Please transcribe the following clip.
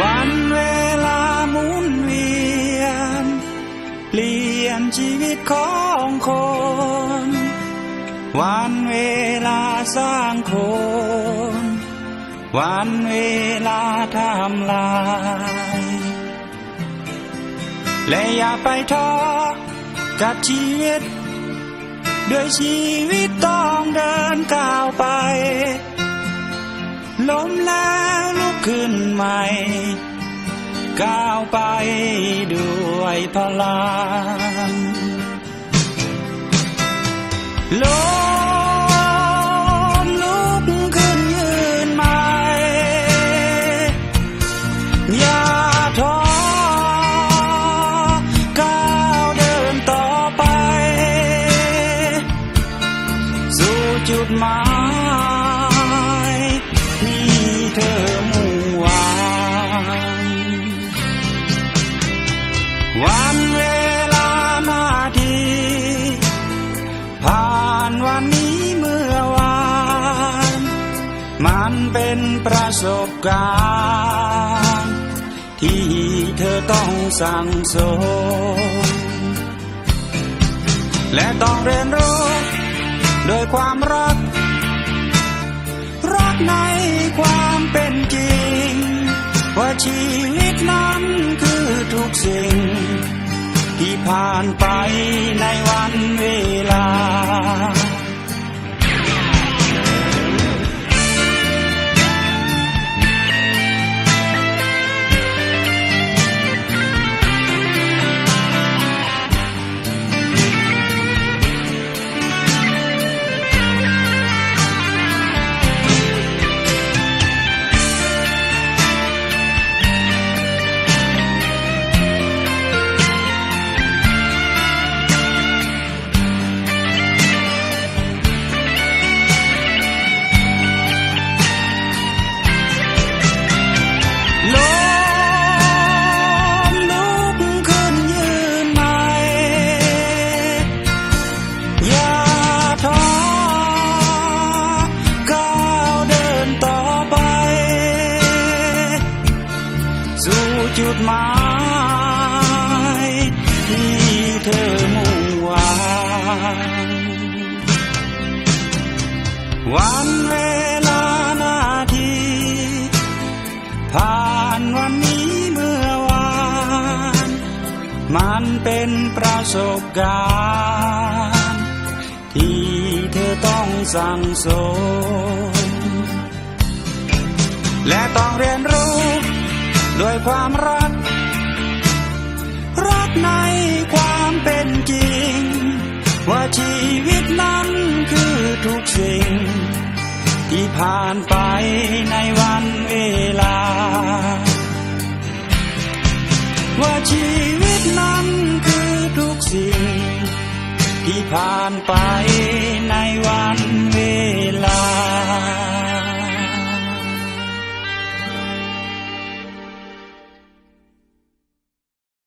วันเวลาหมุนเวียน เปลี่ยนชีวิตของคน วันเวลาสร้างคน วันเวลาทำลาย และอย่าไปท้อกับชีวิต ด้วยชีวิตต้องเดินก้าวไป ล้มแล้ว ขึ้นใหม่ ก้าวไปด้วยพลังล้ม ประสบการณ์ ที่เธอต้องสั่งสม และต้องเรียนรู้โดยความรัก รักในความเป็นจริง ว่าชีวิตนั้นคือทุกสิ่ง ที่ผ่านไปในวันเวลา หมายที่เธอมุ่งหวังวันเวลานาทีผ่านวันนี้เมื่อวาน มันเป็นประสบการณ์ ที่เธอต้องสั่งสมและต้องเรียนรู้ ด้วยความรัก ว่าชีวิตนั้นคือทุกสิ่ง ที่ผ่านไปในวันเวลา ว่าชีวิตนั้นคือทุกสิ่ง ที่ผ่านไปในวัน